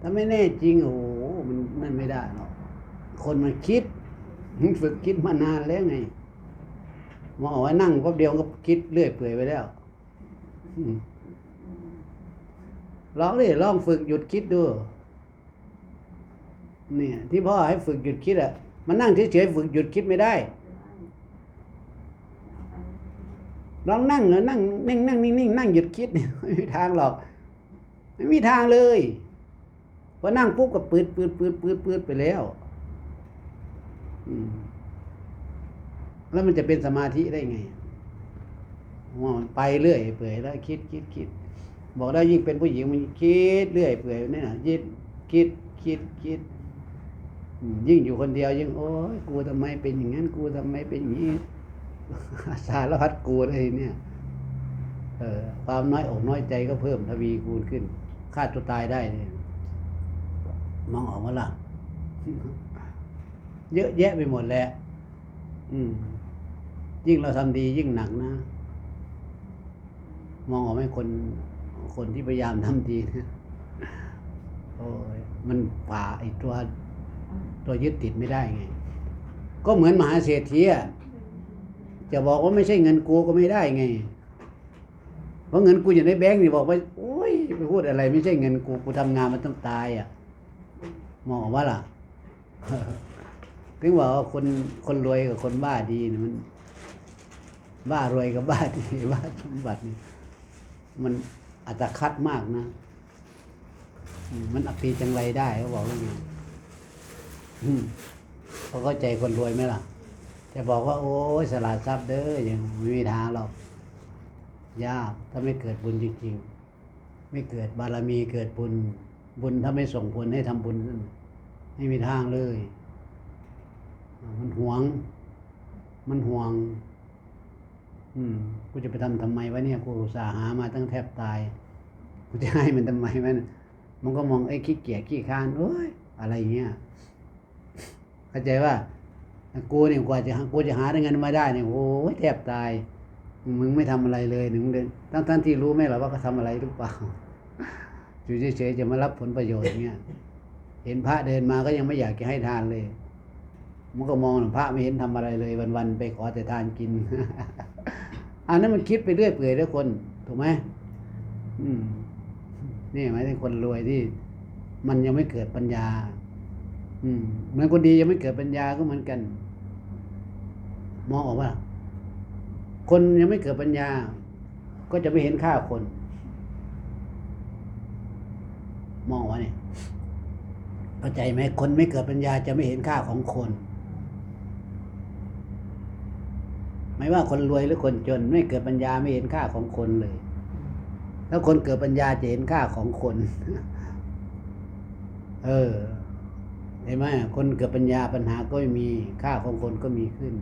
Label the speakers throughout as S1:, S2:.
S1: ถ้าไม่แน่จริงโอ้โหมันนั่นไม่ได้หรอกคนมันคิดฝึกคิดมานานแล้วไงมองว่านั่งแป๊บเดียวก็คิดเรื่อยเปื่อยไปแล้วลองดิลองฝึกหยุดคิดดู เนี่ย ที่พ่อให้ฝึกหยุดคิดอะมันนั่งเฉยๆฝึกหยุดคิดไม่ได้ลองนั่งเลยนั่งนิ่งนั่งนิ่งนั่งหยุดคิดไม่มีทางหรอกไม่มีทางเลย พอนั่งปุ๊บก็ปืดปืดปืดปืดปืดไปแล้วแล้วมันจะเป็นสมาธิได้ไงว่ามันไปเรื่อยเปื่อยแล้วคิดคิดคิด บอกได้ยิ่งเป็นผู้หญิงมันคิดเรื่อยเปื่อยนี่นะยิดคิดคิดคิด ยิ่งอยู่คนเดียว ยิ่งโอ้ยกูทำไมเป็นอย่างนั้น กูทำไมเป็นอย่างนี้สารพัดกูเลยเนี่ยเออความน้อยอกน้อยใจก็เพิ่มทวีคูณขึ้นฆ่าตัวตายได้เนี่ย มองออกมาล่ะ เยอะแยะไปหมดแหล้วอืม ยิ่งเราทำดียิ่งหนักนะ มองออกไหมคนคนที่พยายามทำดีเนี่ยโอ้ยมันฝ่าไอ้ตัว ตัวยึดติดไม่ได้ไง ก็เหมือนมหาเศรษฐีอะจะบอกว่าไม่ใช่เงินกูก็ไม่ได้ไง เพราะเงินกูอยู่ในแบงก์นี่บอกว่าโอ้ยไปพูดอะไร ไม่ใช่เงินกูกูทำงานมันต้องตายอะ มองว่าล่ะถึงบอกว่าคนคนรวยกับคนบ้าดีมันบ้ารวยกับบ้าดีบ้าสมบัตินี่มันอัตคัดมากนะมันอภิจังไรได้เขาบอกว่าอย่างนี้อืมเขาเข้าใจคนรวยไหมล่ะ จะบอกว่า โอ้ยสละทรัพย์เด้อยังไม่มีทางหรอกยากถ้าไม่เกิดบุญจริงๆ ไม่เกิดบารมีเกิดบุญ บุญถ้าไม่ส่งผลให้ทำบุญ ไม่มีทางเลย มันหวง มันห่วง อืมกูจะไปทำทำไมวะเนี่ยกูสาหามาตั้งแทบตายกูจะให้มันทำไมวะเนี่ยมันก็มองไอ้ขี้เกียจขี้ค้านโอ้ยอะไรเงี้ยเข้าใจว่ากูเนี่ยกว่าจะกูจะหาเงินมาได้เนี่ยโอ้ยแทบตาย มึงไม่ทำอะไรเลยหนึ่งเดือนทั้งทั้งที่รู้ไหมหรอว่าเขาทำอะไรหรือเปล่าอยู่เฉยๆจะมารับผลประโยชน์เนี่ย เห็นพระเดินมาก็ยังไม่อยากจะให้ทานเลย มันก็มองพระไม่เห็นทำอะไรเลยวันๆไปขอแต่ทานกิน อันนั้นมันคิดไปเรื่อยเปื่อยแล้วคน ถูกไหมอืมนี่หมายถึงคนรวยที่ มันยังไม่เกิดปัญญา อืมเหมือนคนดียังไม่เกิดปัญญาก็เหมือนกัน มองออกว่า คนยังไม่เกิดปัญญา ก็จะไม่เห็นค่าคน มองว่าเนี่ย เข้าใจไหมคนไม่เกิดปัญญาจะไม่เห็นค่าของคน ไม่ว่าคนรวยหรือคนจน ไม่เกิดปัญญาไม่เห็นค่าของคนเลยถ้าคนเกิดปัญญาจะเห็นค่าของคน เออเห็นไหมคนเกิดปัญญาปัญหาก็ไม่มีค่าของคนก็มีขึ้น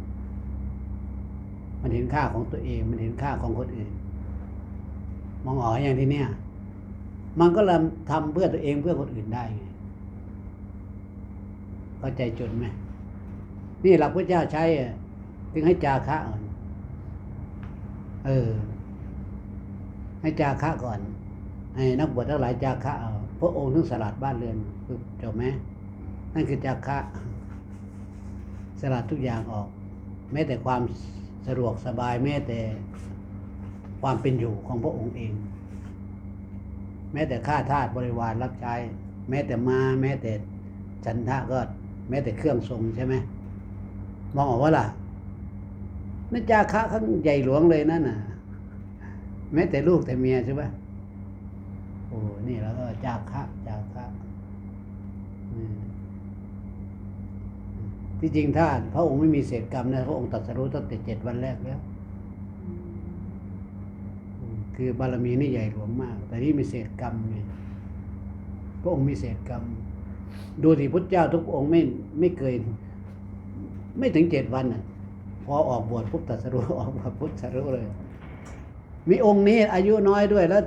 S1: มันเห็นค่าของตัวเอง มันเห็นค่าของคนอื่น มองออกอย่างที่เนี้ยมันก็ทำเพื่อตัวเองเพื่อคนอื่นได้ไง เข้าใจจนไหมนี่หลักพระเจ้าใช้อะถึงให้จาคะก่อน เออ ให้จาคะก่อนให้นักบวชทั้งหลายจาคะเอาพระองค์ถึงสลัดบ้านเรือนคือจบไหมนั่นคือจาคะ สลัดทุกอย่างออก แม้แต่ความสะดวกสบายแม้แต่ความเป็นอยู่ของพระองค์เอง แม้แต่ข้าทาสบริวารรับใช้ แม้แต่มา แม้แต่ฉันทะก็ แม้แต่เครื่องทรงใช่ไหมมองออกว่าล่ะนั่นจาคะข้างใหญ่หลวงเลยนั่นน่ะ แม้แต่ลูกแต่เมียใช่ไหมโอ้นี่แล้วก็จาคะจาคะที่จริงถ้านพระองค์ไม่มีเศษกรรมนะพระองค์ตรัสรู้ตั้งแต่เจ็ดวันแรกแล้ว คือบารมีนี่ใหญ่หลวงมาก แต่นี่มีเศษกรรมไงพระองค์มีเศษกรรม ดูที่พุทธเจ้าทุกองค์ไม่ไม่เคย ไม่ถึงเจ็ดวันน่ะ พอออกบวชปุ๊บตรัสรู้ออกบวชปุ๊บตรัสรู้เลย มีองค์นี้อายุน้อยด้วยแล้ว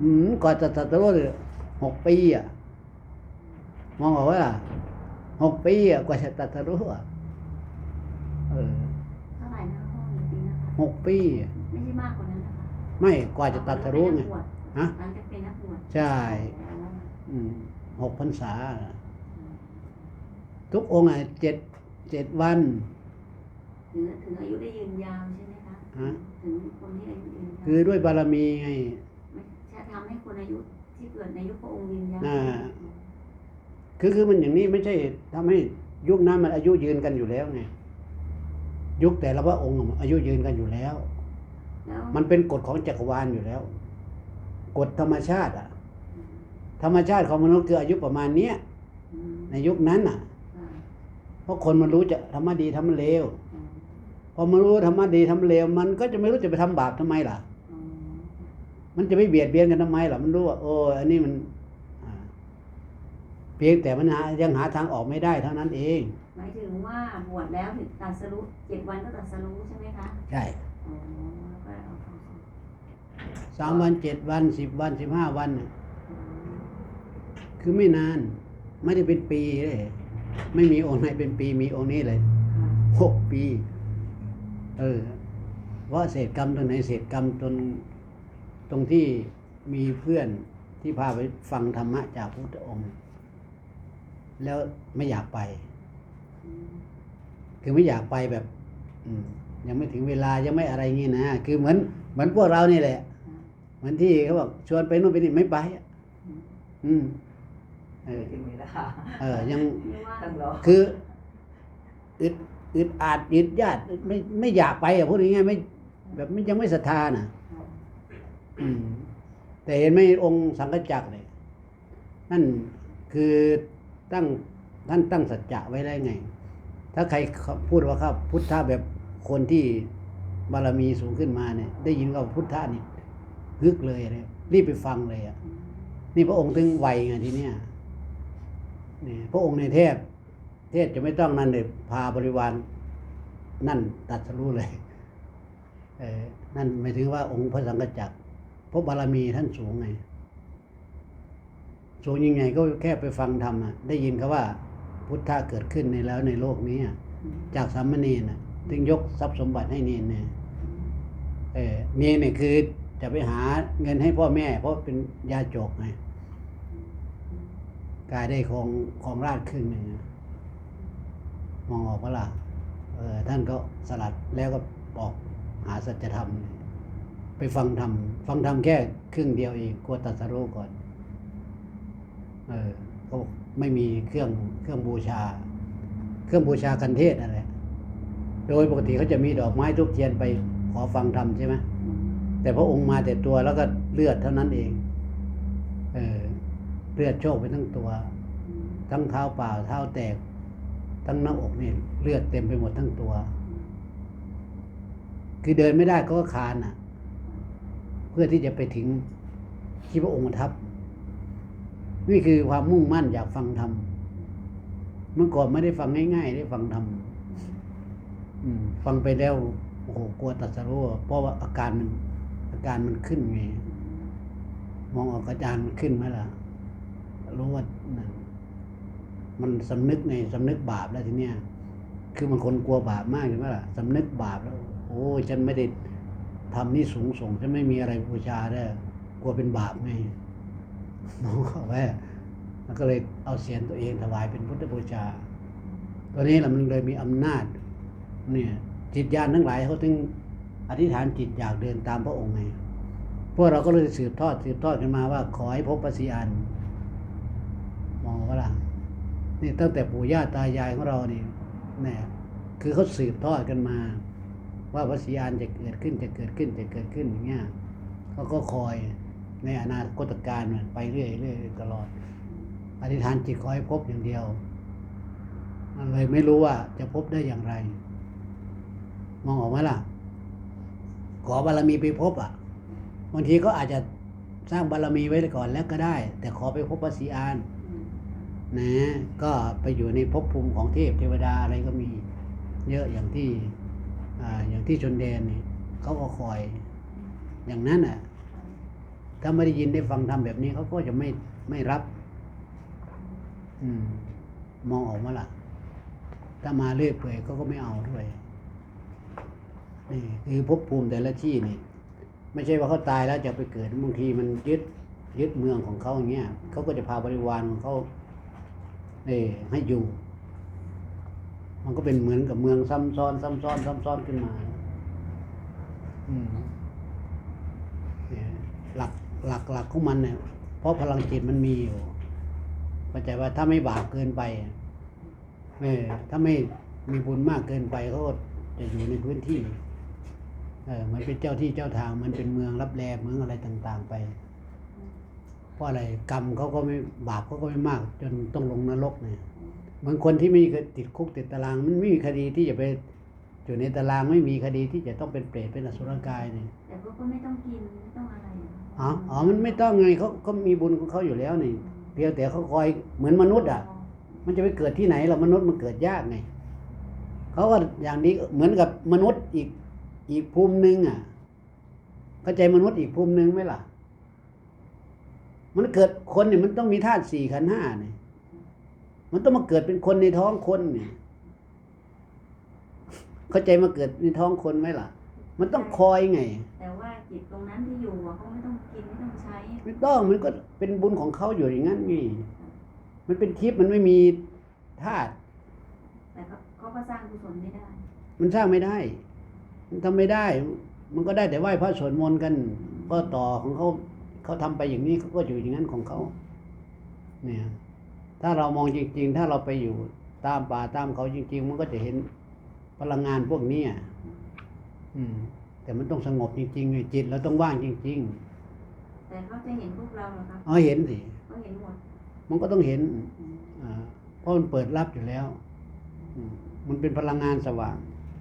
S1: อืมก่อนจะตรัสรู้เลยหกปีอะ มองออกว่าล่ะหกปีอะกว่าจะตรัสรู้อะเออ
S2: เท่าไหร่นะพ่อกี่ปีนะคะ
S1: หกปีอะ
S2: ไม่ใช่มากกว่านั้นนะคะ
S1: ไม่กว่าจะตรัสรู้ไงฮะ
S2: หลังจากเป็นนักบวช
S1: ใช่ อืม หหกพรรษา ทุกองค์อะเจ็ดเจ็ดวัน
S2: ถึงถึงอายุได้ยืนยาวใช่ไหมคะ
S1: ฮะ
S2: ถึงคนที่อายุยืนยาว
S1: คือด้วยบารมีไง
S2: ไม่ใช่ทำให้คนอายุที่เกิดในยุคพระองค์ยืนยาว
S1: อ่า คือคือมันอย่างนี้ไม่ใช่ทำให้ยุคนั้นมันอายุยืนกันอยู่แล้วไงยุคแต่ละพระองค์อะอายุยืนกันอยู่แล้ว
S2: แล้ว
S1: มันเป็นกฎของจักรวาลอยู่แล้ว กฎธรรมชาติอะ ธรรมชาติของมนุษย์คืออายุประมาณเนี้ย
S2: อืม
S1: ในยุคนั้นอะ
S2: ค่ะ
S1: เพราะคนมันรู้จะธรรมะดีธรรมะเลว
S2: อืม
S1: พอมันรู้ธรรมะดีธรรมะเลวมันก็จะไม่รู้จะไปทำบาปทำไมล่ะ
S2: อืม
S1: มันจะไม่เบียดเบียนกันทำไมล่ะ มันรู้ว่าโอ้อันนี้มันอ่าเพียงแต่มันหายังหาทางออกไม่ได้เท่านั้นเอง
S2: หมายถึงว่าบวชแล้วถึงตรัสรู้เจ็ดวันก็ตรัสรู้ใช่ไหมคะ
S1: ใช่
S2: อ๋อแล้วก็เอาเข้าสู่
S1: สามวันเจ็ดวันสิบวันสิบห้าวันน่ะ
S2: อืม
S1: คือไม่นาน ไม่ได้เป็นปีเลยไม่มีองค์ไหนเป็นปีมีองค์นี้เลย
S2: ค่ะ
S1: หกปี เออเพราะเศษกรรมตรงไหนเศษกรรมตรงตรงที่มีเพื่อนที่พาไปฟังธรรมะจากพระพุทธองค์ แล้วไม่อยากไป
S2: อืม
S1: คือไม่อยากไปแบบอืมยังไม่ถึงเวลายังไม่อะไรงี้นะคือเหมือนเหมือนพวกเรานี่แหละ
S2: ค่ะ
S1: เหมือนที่เขาบอกชวนไปนู่นไปนี่ไม่ไปอะ
S2: อืม
S1: อืม เออ
S3: ถึงเวลา
S1: เออยัง
S2: เรียกว่า
S3: ต้องรอ
S1: คืออึดอึดอาดอึดญาติไม่ไม่อยากไปอะพูดง่ายๆไม่แบบไม่ยังไม่ศรัทธาน่ะอืมแต่เห็นไหมองค์สังฆจักรเนี่ยนั่นคือตั้งท่านตั้งสัจจะไว้ได้ไง ถ้าใครพูดว่าข้าพุทธะแบบคนที่บารมีสูงขึ้นมาเนี่ย ได้ยินว่าพุทธะนี่ฮึกเลยเลยรีบไปฟังเลยอะนี่พระองค์ถึงไวไงทีเนี้ย นี่พระองค์ในเทพเทศจะไม่ต้องนั่นเลยพาบริวารนั่นตัดสรู้เลยเออนั่นหมายถึงว่าองค์พระสังฆจักรเพราะบารมีท่านสูงไง สูงยังไงก็แค่ไปฟังธรรมอะได้ยินเขาว่า พุทธะเกิดขึ้นในแล้วในโลกนี้จากสามเณรน่ะถึงยกทรัพย์สมบัติให้เนนเนี่ยเออเนนเนี่ยคือจะไปหาเงินให้พ่อแม่ เพราะเป็นยาจกไง กายได้ของของราชครึ่งหนึ่งมองออกปะล่ะเออท่านก็สลัดแล้วก็บอกหาสัจธรรม ไปฟังธรรม ฟังธรรมแค่ครึ่งเดียวเองกลัวตัดสรู้ก่อน เออเขาไม่มีเครื่องเครื่องบูชา เครื่องบูชากันเทศอะไรโดยปกติเขาจะมีดอกไม้ทุกเทียนไปขอฟังธรรมใช่ไหม
S2: อืม
S1: แต่พระองค์มาแต่ตัวแล้วก็เลือดเท่านั้นเอง เออ เลือดโชกไปทั้งตัว ทั้งเท้าเปล่าเท้าแตก ทั้งหน้าอกนี่เลือดเต็มไปหมดทั้งตัว คือเดินไม่ได้ก็คานอะ เพื่อที่จะไปถึงที่พระองค์ทับ นี่คือความมุ่งมั่นอยากฟังธรรมเมื่อก่อนไม่ได้ฟังง่ายๆ ได้ฟังธรรมฟังไปแล้วโอ้โหกลัวตัดสรู้เพราะว่าอาการมันอาการมันขึ้นไงมองออกอาจารย์มันขึ้นไหมล่ะ รู้ว่ามันสำนึกในสำนึกบาปแล้วทีเนี้ยคือมันคนกลัวบาปมากใช่ไหมล่ะสำนึกบาปแล้ว โอ้ยฉันไม่ได้ทำนี่สูงส่งฉันไม่มีอะไรบูชาได้กลัวเป็นบาปไงมองเข้าไปแล้วก็เลยเอาเสียนตัวเองถวายเป็นพุทธบูชา ตัวนี้แหละมันเลยมีอำนาจ เนี่ย จิตญาณทั้งหลายเขาถึงอธิษฐานจิตอยากเดินตามพระองค์ไงพวกเราก็เลยสืบทอดสืบทอดกันมาว่าขอให้พบพระศรีอาน มองว่าล่ะนี่ตั้งแต่ปู่ย่าตายายของเรานี่นี่คือเขาสืบทอดกันมา ว่าพระศรีอานจะเกิดขึ้นจะเกิดขึ้นจะเกิดขึ้นอย่างเงี้ยเขาก็คอยในอนาคตการมันไปเรื่อยเรื่อยตลอด อธิษฐานจิตขอให้พบอย่างเดียวมันเลยไม่รู้ว่าจะพบได้อย่างไร มองออกไหมล่ะ ขอบารมีไปพบอะบางทีก็อาจจะสร้างบารมีไว้ก่อนแล้วก็ได้ แต่ขอไปพบพระศรีอาน นะก็ไปอยู่ในภพภูมิของเทพเทวดาอะไรก็มีเยอะอย่างที่ออย่างที่ชนแดนนี่เขาก็คอย อย่างนั้นอะ ถ้าไม่ได้ยินได้ฟังทำแบบนี้เขาก็จะไม่ไม่รับ อืม มองออกมาล่ะถ้ามาเรื่อยเปื่อยเขาก็ไม่เอาด้วยนี่คือภพภูมิแต่ละที่นี่ ไม่ใช่ว่าเขาตายแล้วจะไปเกิดบางทีมันยึดยึดเมืองของเขาอย่างเงี้ยเขาก็จะพาบริวารของเขา ให้อยู่ มันก็เป็นเหมือนกับเมืองซ้ำซ้อนซ้ำซ้อนซ้ำซ้อนขึ้นมาอืหลักหลักหลักของมันเนี่ยเพราะพลังจิตมันมีอยู่เข้าใจว่าถ้าไม่บาปเกินไปเออถ้าไม่มีบุญมากเกินไปเขาก็จะอยู่ในพื้นที่ เออมันเป็นเจ้าที่เจ้าทางมันเป็นเมืองรับแลเมืองอะไรต่าง ๆ ไป เพราะอะไรกรรมเขาก็ไม่บาปเขาก็ไม่มาก จนต้องลงนรกเนี่ยเหมือนคนที่ไม่เคยติดคุกติดตาราง มันไม่มีคดีที่จะไปอยู่ในตารางไม่มีคดีที่จะต้องเป็นเปรตเป็นอสุรกายเนี่ย
S2: แต่เขาก็ไม่ต้องกินไม่ต้องอะไร
S1: อ๋ออ๋อมันไม่ต้องไงเขาเขามีบุญของเขาอยู่แล้วนี่เพียงแต่เขาคอยเหมือนมนุษย์อะ มันจะไปเกิดที่ไหนล่ะมนุษย์มันเกิดยากไงเขาก็อย่างนี้เหมือนกับมนุษย์อีกอีกภูมิหนึ่งอะเข้าใจมนุษย์อีกภูมิหนึ่งไหมล่ะ มันเกิดคนเนี่ยมันต้องมีธาตุสี่ขันธ์ห้าเนี่ยมันต้องมาเกิดเป็นคนในท้องคนเนี่ย เข้าใจมาเกิดในท้องคนไหมล่ะ มันต้องคอยไง
S2: แต่ว่าจิตตรงนั้นที่อยู่อะเขาไม่ต้องกินไม่ต้องใช้
S1: ไม่ต้องมันก็เป็นบุญของเขาอยู่อย่างนั้นไงมันเป็นทิพย์มันไม่มีธาตุ
S2: แต่เขาเขาก็สร้างกุศลไม่ได้
S1: มันสร้างไม่ได้ มันทำไม่ได้ มันก็ได้แต่ไหว้พระสวดมนต์กัน ก็ต่อของเขา เขาทำไปอย่างนี้เขาก็อยู่อย่างนั้นของเขาเนี่ยถ้าเรามองจริง ๆ ถ้าเราไปอยู่ตามป่าตามเขาจริง ๆ มันก็จะเห็นพลังงานพวกเนี้ยอืม แต่มันต้องสงบจริงๆไงจิตเราต้องว่างจริง
S2: แต่เขาจะเห็นพวกเราเหรอครับ
S1: ๆอ๋อเห็นสิ
S2: เขาเห็นหมด
S1: มันก็ต้องเห็นอ่าเพราะมันเปิดรับอยู่แล้วอืมมันเป็นพลังงานสว่าง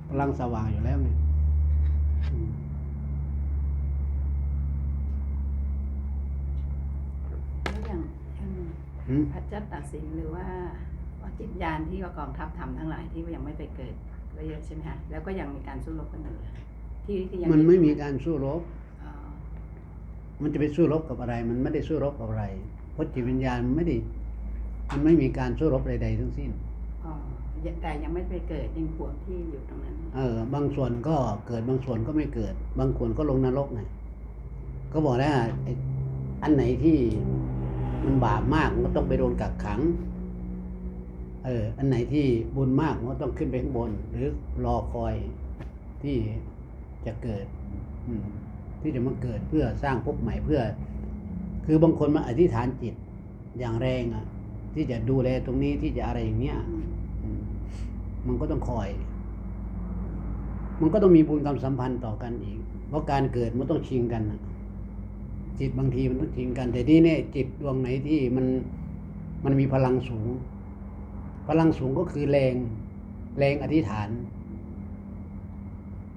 S1: พลังสว่างอยู่แล้วเนี่ยอืม
S3: แล้วอย่างอย่าง
S1: อืม
S3: พระเจ้าตากสินหรือว่าจิตญาณที่ว่ากองทัพทำทั้งหลายที่ยังไม่ไปเกิดก็เยอะใช่ไหมคะแล้วก็ยังมีการสู้รบกันอยู่ที่ที่ยัง
S1: มันไม่มีการสู้รบ
S3: อ๋อ
S1: มันจะไปสู้รบกับอะไร มันไม่ได้สู้รบกับอะไรเพราะจิตวิญญาณมันไม่ได้มันไม่มีการสู้รบใดๆทั้งสิ้น
S3: อ๋อแต่ยังไม่ไปเกิดยังปวดที่อยู่ตรงนั้น
S1: เออ บางส่วนก็เกิดบางส่วนก็ไม่เกิด บางส่วนก็ลงนรกไงก็บอกแล้วอะไอ้อันไหนที่ มันบาปมากมันก็ต้องไปโดนกักขัง เออ อันไหนที่บุญมากมันก็ต้องขึ้นไปข้างบน หรือรอคอยที่จะเกิดที่จะมาเกิดเพื่อสร้างภพใหม่เพื่อ คือบางคนมาอธิษฐานจิตอย่างแรงอะ ที่จะดูแลตรงนี้ที่จะอะไรอย่างเงี้ย
S3: มั
S1: นก็ต้องคอย มันก็ต้องมีบุญกรรมสัมพันธ์ต่อกันอีก เพราะการเกิดมันต้องชิงกันน่ะ จิตบางทีมันต้องกัน แต่ที่เนี่ยจิตดวงไหนที่มันมันมีพลังสูง พลังสูงก็คือแรงแรงอธิษฐาน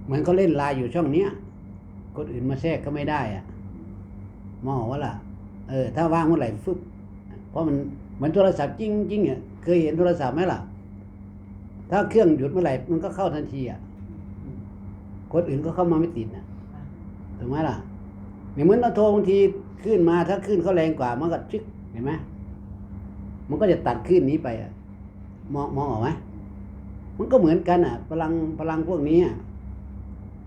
S1: เหมือนเขาเล่นลายอยู่ช่องเนี้ยคนอื่นมาแทรกก็ไม่ได้อะมองว่าล่ะ เออ ถ้าว่างเมื่อไหร่ฟึบเพราะมันเหมือนโทรศัพท์จริงจริงเนี่ยเคยเห็นโทรศัพท์ไหมล่ะ ถ้าเครื่องหยุดเมื่อไหร่มันก็เข้าทันทีอะคนอื่นก็เข้ามาไม่ติดนะถูกไหมล่ะ เหมือนเราโทรบางทีขึ้นมาถ้าขึ้นเขาแรงกว่ามันก็ชึกเห็นไหมมันก็จะตัดขึ้นนี้ไปอะมองมองออกไหมมันก็เหมือนกันอะ พลังพลังพวกนี้อะ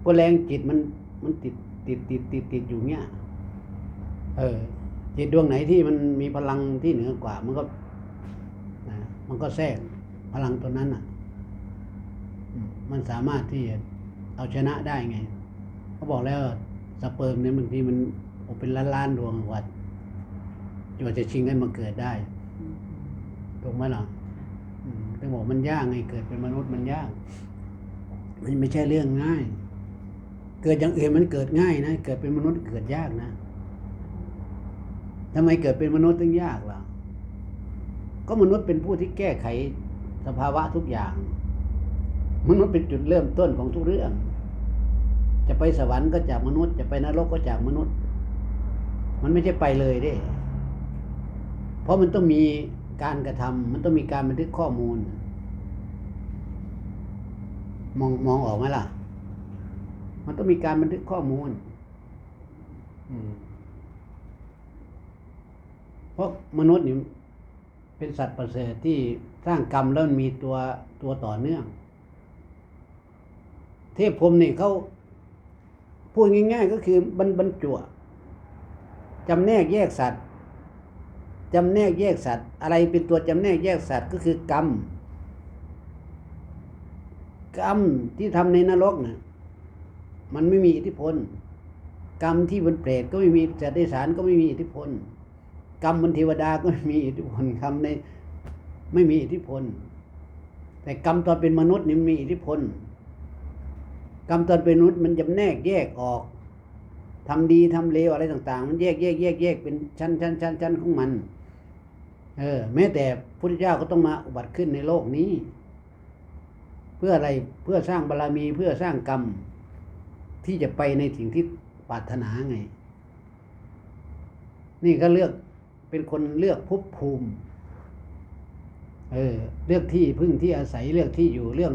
S1: พวกแรงจิตมันมันติดติดติดติดติดอยู่เนี้ยเออ จิตดวงไหนที่มันมีพลังที่เหนือกว่า มันก็นะมันก็แทรกพลังตัวนั้นอะมมันสามารถที่จะเอาชนะได้ไงเขาบอกแล้ว สเปิร์มเนี่ยบางทีมันเป็นล้านล้านๆดวงว่าจนจะชิงให้มาเกิดได้ถูกไหมล่ะอืมต้องบอกมันยากไงเกิดเป็นมนุษย์มันยาก มันไม่ใช่เรื่องง่าย เกิดอย่างอื่นมันเกิดง่ายนะเกิดเป็นมนุษย์เกิดยากนะทำไมเกิดเป็นมนุษย์ถึงยากล่ะ ก็มนุษย์เป็นผู้ที่แก้ไขสภาวะทุกอย่าง มนุษย์เป็นจุดเริ่มต้นของทุกเรื่อง จะไปสวรรค์ก็จากมนุษย์ จะไปนรกก็จากมนุษย์ มันไม่ใช่ไปเลยเด้ เพราะมันต้องมีการกระทำมันต้องมีการบันทึกข้อมูล มองมองออกไหมล่ะ มันต้องมีการบันทึกข้อมูลเพราะมนุษย์นี่เป็นสัตว์ประเสริฐที่สร้างกรรมแล้วมันมีตัวตัวต่อเนื่อง เทพพรมนี่เขา พูดง่าย ๆ ก็คือบรรบรรจุจำแนกแยกสัตว์จำแนกแยกสัตว์ อะไรเป็นตัวจำแนกแยกสัตว์ก็คือกรรม กรรมที่ทำในนรกน่ะมันไม่มีอิทธิพล กรรมที่บนเปรตก็ไม่มีสัตว์ในสารก็ไม่มีอิทธิพล กรรมบนเทวดาก็ไม่มีอิทธิพลกรรมในไม่มีอิทธิพล แต่กรรมตอนเป็นมนุษย์นี่มีอิทธิพล กรรมตนเป็นมนุษย์มันจำแนกแยกออกทำดีทำเลวอะไรต่าง ๆ มันแยกแยกแยกแยกเป็นชั้นชั้นชั้นชั้นของมัน เออ แม้แต่พุทธเจ้าก็ต้องมาอุบัติขึ้นในโลกนี้ เพื่ออะไรเพื่อสร้างบารมีเพื่อสร้างกรรม ที่จะไปในสิ่งที่ปรารถนาไง นี่ก็เลือกเป็นคนเลือกภพภูมิ เออ เลือกที่พึ่งที่อาศัยเลือกที่อยู่เรื่อง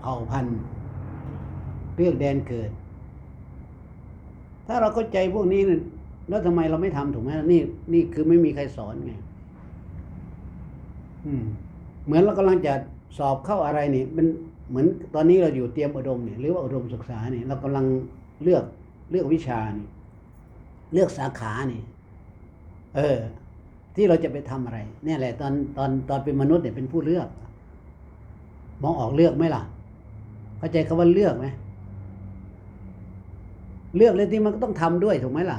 S1: เผ่าพันธุ์ เลือกแดนเกิด ถ้าเราเข้าใจพวกนี้นี่แล้วทำไมเราไม่ทำถูกไหมนี่ นี่คือไม่มีใครสอนไงอืมเหมือนเรากำลังจะสอบเข้าอะไรนี่มันเหมือนตอนนี้เราอยู่เตรียมอุดมเนี่ยหรือว่าอุดมศึกษาเนี่ยเรากำลังเลือกเลือกวิชานี่เลือกสาขานี่ เออ ที่เราจะไปทำอะไร เนี่ยแหละ ตอนตอนตอนเป็นมนุษย์เนี่ยเป็นผู้เลือก มองออกเลือกไหมล่ะ เข้าใจคำว่าเลือกไหม เลือกเลยที่มันก็ต้องทำด้วยถูกไหมล่ะ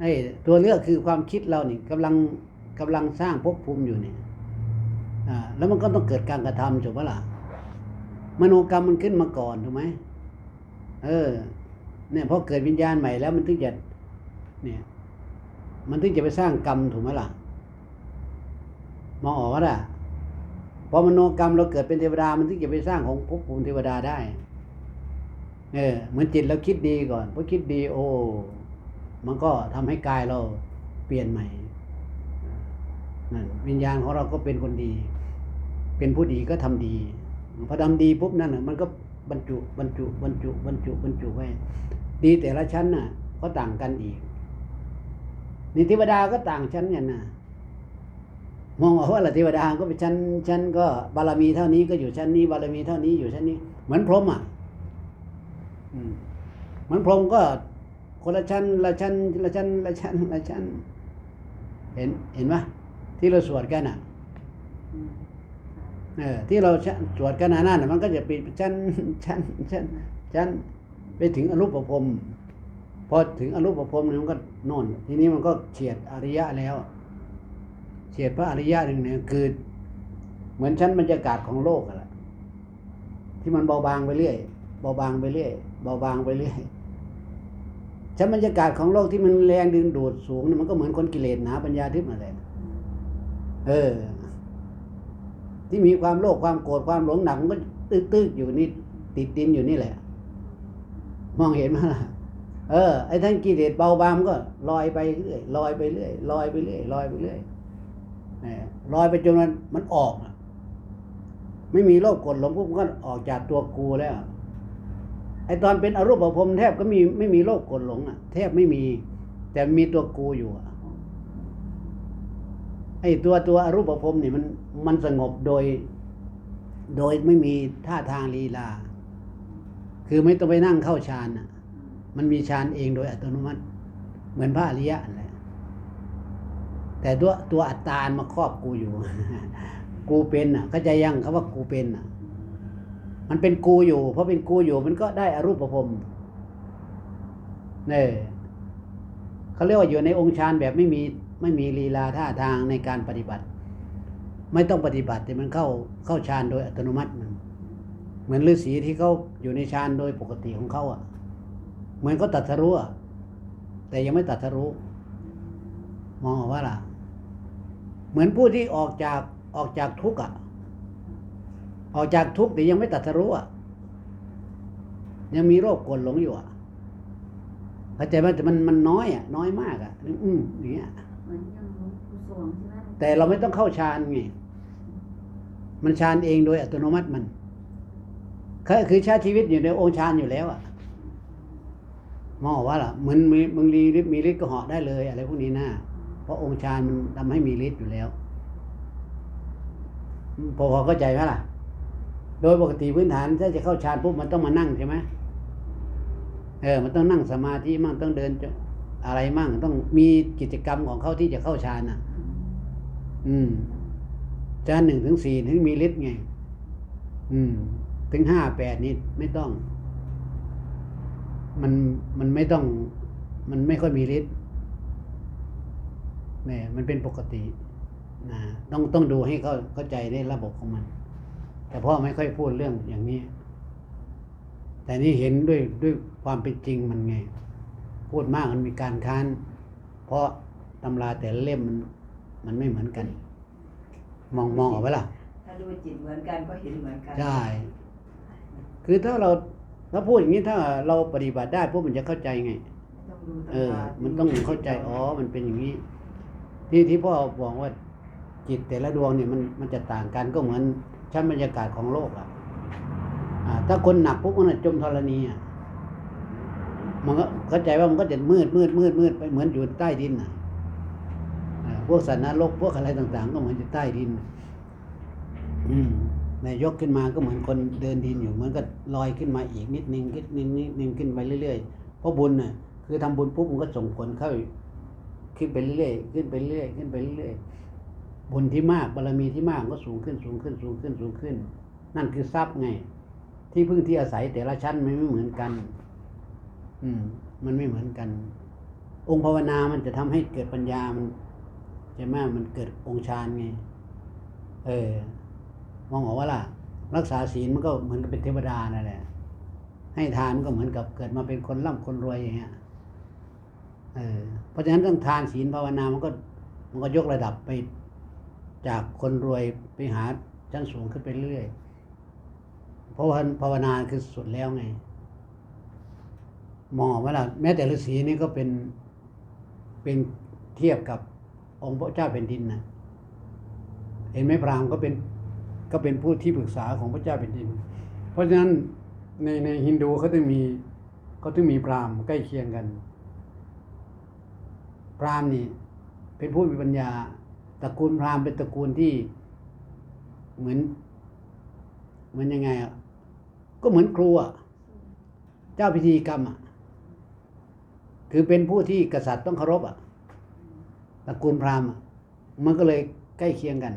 S1: ไอ้ตัวเลือกคือความคิดเรานี่กำลังกำลังสร้างภพภูมิอยู่เนี่ยอ่าแล้วมันก็ต้องเกิดการกระทำถูกไหมล่ะมโนกรรมมันขึ้นมาก่อนถูกไหมเออ เนี่ยพอเกิดวิญญาณใหม่แล้วมันถึงจะเนี่ย มันถึงจะไปสร้างกรรมถูกไหมล่ะมองออกว่าล่ะพอมโนกรรมเราเกิดเป็นเทวดามันถึงจะไปสร้างของภพภูมิเทวดาได้ เออเหมือนจิตเราคิดดีก่อนพอคิดดีโอ้มันก็ทำให้กายเราเปลี่ยนใหม่นั่นวิญญาณของเราก็เป็นคนดี เป็นผู้ดีก็ทำดีพอทำดีปุ๊บนั่นน่ะมันก็บรรจุบรรจุบรรจุบรรจุบรรจุไว้ ดีแต่ละชั้นน่ะ ก็ต่างกันอีกนี่เทวดาก็ต่างชั้นกันนะมองว่าละเทวดาก็เป็นชั้นชั้นก็บารมีเท่านี้ก็อยู่ชั้นนี้บารมีเท่านี้อยู่ชั้นนี้ เหมือนพรหมอะ มือนพรหมก็คนละชั้นละชั้นละชั้นละชั้นละชั้น เห็นเห็นไหมที่เราสวดกันอะ
S2: อืม
S1: เออที่เราสวดกันนั่นน่ะมันก็จะปิดชั้นชั้นชั้นชั้นไปถึงอรูปภพพอถึงอรูปภพเนี่ยมันก็โน่นทีนี้มันก็เฉียดอริยะแล้วเฉียดพระอริยะหนึ่งเนี่ยคือ เหมือนชั้นบรรยากาศของโลกอะแหละที่มันเบาบางไปเรื่อยเบาบางไปเรื่อยเบาบางไปเรื่อย ชั้นบรรยากาศของโลกที่มันแรงดึงดูดสูงเนี่ยมันก็เหมือนคนกิเลสหนาปัญญาทิพย์นั่นแหละเออ ที่มีความโลภความโกรธความหลงหนักมันก็ตึกตึกๆอยู่นี่ติดดินอยู่นี่แหละ มองเห็นไหมล่ะเออไอ้ทั้งกิเลสเบาบางก็ลอยไปเรื่อยลอยไปเรื่อยลอยไปเรื่อยลอยไปเรื่อยลอยไปจนมันมันออกอะไม่มีโลภโกรธหลงปุ๊บมันก็ออกจากตัวกูแล้ว ไอตอนเป็นอรูปภพแทบก็มีไม่มีโลภโกรธหลงอะ แทบไม่มี แต่มีตัวกูอยู่อะไอตัวตัวอรูปภพนี่มันมันสงบโดย โดยไม่มีท่าทางลีลา คือไม่ต้องไปนั่งเข้าฌานน่ะ มันมีฌานเองโดยอัตโนมัติ เหมือนพระอริยะแหละแต่ตัวตัวอัตตานมาครอบกูอยู่ กูเป็นอะเข้าใจยังคำว่ากูเป็นอะ มันเป็นกูอยู่เพราะเป็นกูอยู่มันก็ได้อรูปภพเนี่ยเขาเรียกว่าอยู่ในองค์ฌานแบบไม่มีไม่มีลีลาท่าทางในการปฏิบัติ ไม่ต้องปฏิบัติแต่มันเข้าเข้าฌานโดยอัตโนมัติมันเหมือนฤาษีที่เขาอยู่ในฌานโดยปกติของเขาอะ เหมือนเขาตัดสรู้แต่ยังไม่ตัดสรู้มองออกว่าล่ะ เหมือนผู้ที่ออกจากออกจากทุกข์อะ ออกจากทุกข์แต่ยังไม่ตัดสรู้อะ ยังมีโรคกดหลงอยู่อะเข้าใจไหมแต่มันมันน้อยอะ น้อยมากอะอืมอย่างเงี้ย
S2: เหมือนอย่างหลวงปู่สวงใช่ไหม
S1: แต่เราไม่ต้องเข้าฌานไงมันฌานเองโดยอัตโนมัติมันคือคือชาติชีวิตอยู่ในองค์ฌานอยู่แล้วอะมองว่าล่ะเหมือนมีมึงรีฤทธิ์มีฤทธิ์ก็เหาะได้เลยอะไรพวกนี้นะเพราะองค์ฌานมันทำให้มีฤทธิ์อยู่แล้วอืมพอพอเข้าใจไหมล่ะ โดยปกติพื้นฐานถ้าจะเข้าฌานปุ๊บมันต้องมานั่งใช่ไหมเออ มันต้องนั่งสมาธิมั่งต้องเดินอะไรมั่งต้องมีกิจกรรมของเขาที่จะเข้าฌานอะ อืมฌานหนึ่งถึงสี่ถึงมีฤทธิ์ไง อืม ถึงห้าแปดนี่ไม่ต้อง มันมันไม่ต้อง มันไม่ค่อยมีฤทธิ์เนี่ยมันเป็นปกตินะต้องต้องดูให้เขาเข้าใจในระบบของมัน แต่พ่อไม่ค่อยพูดเรื่องอย่างนี้ แต่นี่เห็นด้วยด้วยความเป็นจริงมันไง พูดมากมันมีการค้าน เพราะตำราแต่ละเล่มมันมันไม่เหมือนกัน มองมองออกไหมล่ะ
S3: ถ้าดูจิตเหมือนกันก็เห็นเหมือนกัน
S1: ใช่คือถ้าเราถ้าพูดอย่างนี้ถ้าเราปฏิบัติได้พวกมันจะเข้าใจไง
S3: ต้องดู
S1: เออ
S3: ตำรา
S1: มันต้องเข้าใจอ๋อมันเป็นอย่างนี้ ที่ที่พ่อบอกว่าจิตแต่ละดวงเนี่ยมันมันจะต่างกันก็เหมือน ชั้นบรรยากาศของโลกอะถ้าคนหนักปุ๊บมันนะจมธรณีอะมันก็เข้าใจว่ามันก็จะมืดมืดมืดมืดไปเหมือนอยู่ใต้ดินอะพวกสัตว์นรกพวกอะไรต่าง ๆ ก็เหมือนอยู่ใต้ดิน อืมในยกขึ้นมาก็เหมือนคนเดินดินอยู่เหมือนกับลอยขึ้นมาอีกนิดนึงนิดนึงนิดนึงขึ้นไปเรื่อยๆเพราะบุญน่ะ คือทำบุญปุ๊บมันก็ส่งผลเข้า ขึ้นไปเรื่อยๆขึ้นไปเรื่อยๆขึ้นไปเรื่อยๆ บุญที่มากบารมีที่มากก็สูงขึ้นสูงขึ้นสูงขึ้นสูงขึ้น นั่นคือทรัพย์ไง ที่พึ่งที่อาศัยแต่ละชั้นมันไม่เหมือนกัน อืม มันไม่เหมือนกัน องค์ภาวนามันจะทำให้เกิดปัญญามันใช่ไหมมันเกิดองค์ฌานไง เออ มองออกว่าล่ะ รักษาศีลมันก็เหมือนกับเป็นเทวดานั่นแหละ ให้ทานมันก็เหมือนกับเกิดมาเป็นคนร่ำคนรวยอย่างเงี้ยเออเพราะฉะนั้นต้องทานศีลภาวนามันก็มันก็ยกระดับไป จากคนรวยไปหาชั้นสูงขึ้นไปเรื่อยเพราะว่าภาวนาคือสุดแล้วไงมองว่าล่ะแม้แต่ฤาษีนี่ก็เป็นเป็นเทียบกับองค์พระเจ้าแผ่นดินนะเห็นไหมพราหมณ์ก็เป็นก็เป็นผู้ที่ปรึกษาของพระเจ้าแผ่นดิน เพราะฉะนั้นในในฮินดูเขาต้องมีเขาต้องมีพราหมณ์ใกล้เคียงกัน พราหมณ์นี่เป็นผู้มีปัญญา ตระกูลพราหมณ์เป็นตระกูลที่เหมือน เหมือนยังไงอะก็เหมือนครูอะเจ้าพิธีกรรมอะคือเป็นผู้ที่กษัตริย์ต้องเคารพอะตระกูลพราหมณ์อะมันก็เลยใกล้เคียงกัน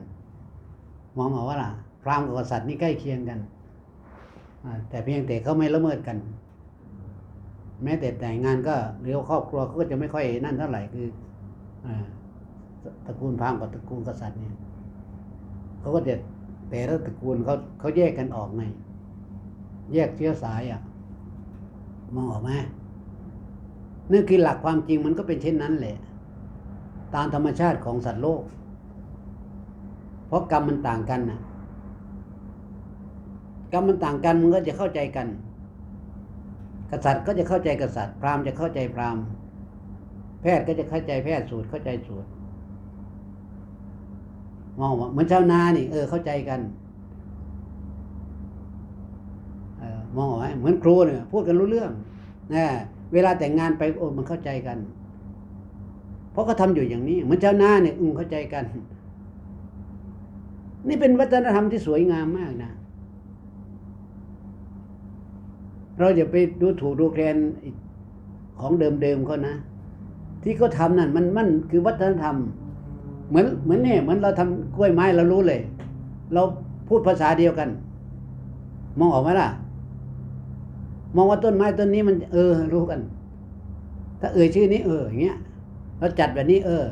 S1: มองออกว่าล่ะ พราหมณ์กับกษัตริย์นี่ใกล้เคียงกันแต่เพียงแต่เขาไม่ละเมิดกัน แม้แต่แต่งงานก็หรือว่าครอบครัวเขาก็จะไม่ค่อยนั่นเท่าไหร่คืออ่า ตระกูลพราหมณ์กับตระกูลกษัตริย์เนี่ยเขาก็จะแต่ละตระกูลเขาเขาแยกกันออกไงแยกเชื้อสายอะมองออกไหมนั่นคือหลักความจริงมันก็เป็นเช่นนั้นแหละ ตามธรรมชาติของสัตว์โลก เพราะกรรมมันต่างกันนะกรรมมันต่างกันมันก็จะเข้าใจกัน กษัตริย์ก็จะเข้าใจกษัตริย์ พราหมณ์จะเข้าใจพราหมณ์ แพทย์ก็จะเข้าใจแพทย์สูตรเข้าใจสูตร มองว่าเหมือนชาวนานี่เออเข้าใจกันเออมองว่าเหมือนครูเนี่ยพูดกันรู้เรื่องนะเวลาแต่งงานไปโอ้มันเข้าใจกัน เพราะเขาทำอยู่อย่างนี้เหมือนชาวนาเนี่ยอืมเข้าใจกัน นี่เป็นวัฒนธรรมที่สวยงามมากนะเราอย่าไปดูถูกดูแคลนของเดิมๆเขานะ ที่เขาทำนั่นมันมันคือวัฒนธรรม เหมือนเหมือนเนี่ยเหมือนเราทำกล้วยไม้เรารู้เลย เราพูดภาษาเดียวกัน มองออกไหมล่ะ มองว่าต้นไม้ต้นนี้มัน เออ รู้กัน ถ้าเอ่ยชื่อนี้เอออย่างเงี้ยเราจัดแบบนี้ เออ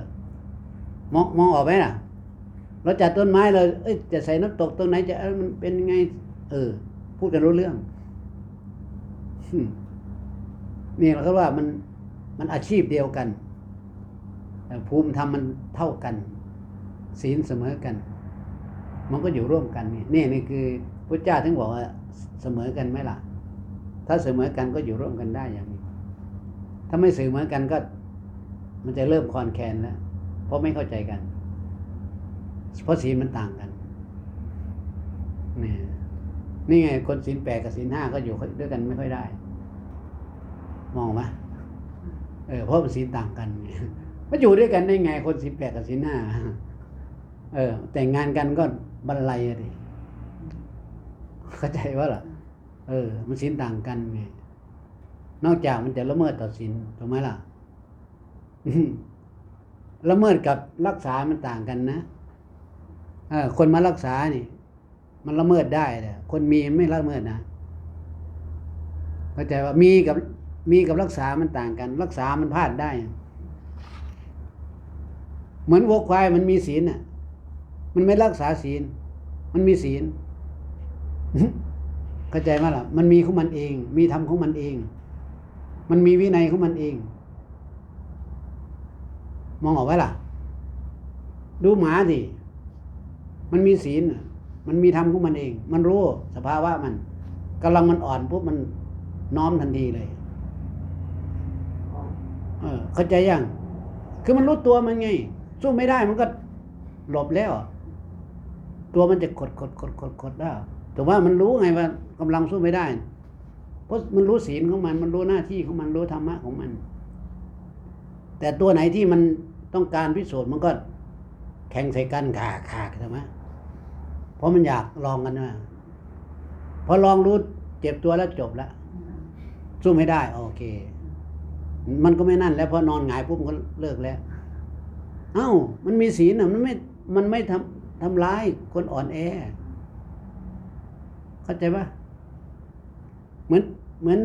S1: มองมองออกไหมล่ะ เราจัดต้นไม้เราเอ้ยจะใส่น้ำตกตรงไหน จะมันเป็นยังไง เออ พูดกันรู้เรื่องนี่เราก็ว่ามันมันอาชีพเดียวกัน ภูมิธรรมมันเท่ากัน ศีลเสมอกัน มันก็อยู่ร่วมกันนี่นี่นี่คือพระเจ้าถึงบอกว่าเสมอกันไหมล่ะ ถ้าเสมอกันก็อยู่ร่วมกันได้อย่างนี้ ถ้าไม่เสมอกันก็ มันจะเริ่มคอนแคนแล้วเพราะไม่เข้าใจกัน เพราะศีลมันต่างกันนี่นี่ไงคนศีลแปดกับศีลห้าก็อยู่ด้วยกันไม่ค่อยได้ มองไหมเออเพราะมันศีลต่างกันไง มันอยู่ด้วยกันได้ไงคนศีลแปดกับศีลห้าเออ แต่งงานกันก็บรรลัยอะดิเข้าใจว่าล่ะ เออ มันศีลต่างกันไงนอกจากมันจะละเมิดต่อศีลถูกไหมล่ะละเมิดกับรักษามันต่างกันนะเออ คนมารักษานี่ มันละเมิดได้แต่คนมีไม่ละเมิดนะเข้าใจว่ามีกับมีกับรักษามันต่างกัน รักษามันพลาดได้ เหมือนวัวควายมันมีศีลน่ะ มันไม่รักษาศีล มันมีศีลเข้าใจไหมล่ะ มันมีของมันเอง มีธรรมของมันเอง มันมีวินัยของมันเอง มองออกไว้ล่ะ ดูหมาสิมันมีศีลมันมีธรรมของมันเอง มันรู้สภาวะมันกำลังมันอ่อนปุ๊บมันน้อมทันทีเลย เออเข้าใจยัง คือมันรู้ตัวมันไง สู้ไม่ได้มันก็หลบแล้ว ตัวมันจะกดกดกดกดกดได้แต่ว่ามันรู้ไงว่ากำลังสู้ไม่ได้ เพราะมันรู้ศีลของมัน มันรู้หน้าที่ของมันรู้ธรรมะของมัน แต่ตัวไหนที่มันต้องการพิสูจน์มันก็แข่งใส่กันขาขาใช่ไหมเพราะมันอยากลองกันนะพอลองรู้เจ็บตัวแล้วจบแล้วสู้ไม่ได้ โอเค มันก็ไม่นั่นแล้วพอนอนหงายปุ๊บมันก็เลิกแล้ว เอ้า มันมีศีลอะมันไม่ มันไม่ทำทำร้ายคนอ่อนแอ เข้าใจปะเหมือนเหมือน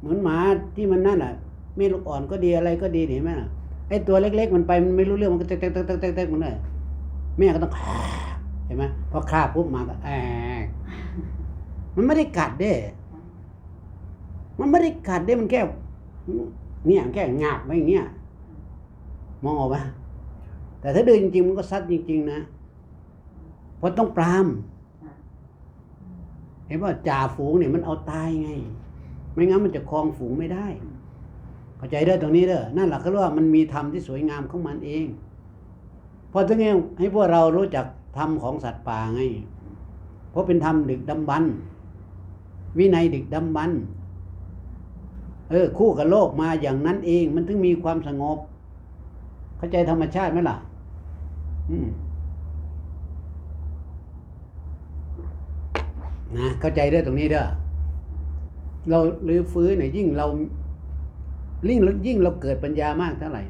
S1: เหมือนหมาที่มันนั่นอะไม่ลูกอ่อนก็ดีอะไรก็ดีเห็นไหมล่ะไอ้ตัวเล็ก ๆ มันไปมันไม่รู้เรื่องมันก็เต๊กเต๊กเต๊กเต๊กเต๊กมันเลยแม่ก็ต้องเห็นไหมพอคาบปุ๊บหมาก็แอกมันไม่ได้กัดเด้ มันไม่ได้กัดเด้มันแค่เนี่ยแค่งาบไว้อย่างเงี้ยมองออกไหม แต่ถ้าเดินจริงๆมันก็ซัดจริง ๆ นะเพราะต้องปรามเห็นว่าจ่าฝูงเนี่ยมันเอาตายไง ไม่งั้นมันจะครองฝูงไม่ได้ เข้าใจเด้อตรงนี้เด้อนั่นแหละเขาเรียกว่ามันมีธรรมที่สวยงามของมันเองเพราะถึงไงให้พวกเรารู้จักธรรมของสัตว์ป่าไง เพราะเป็นธรรมดึกดำบรรพ์วินัยดึกดำบรรพ์เออ คู่กับโลกมาอย่างนั้นเอง มันถึงมีความสงบ เข้าใจธรรมชาติไหมล่ะอืม นะเข้าใจเด้อตรงนี้เด้อเราหรือฟื้นเนี่ยยิ่งเรายิ่งยิ่งเราเกิดปัญญามากเท่าไหร่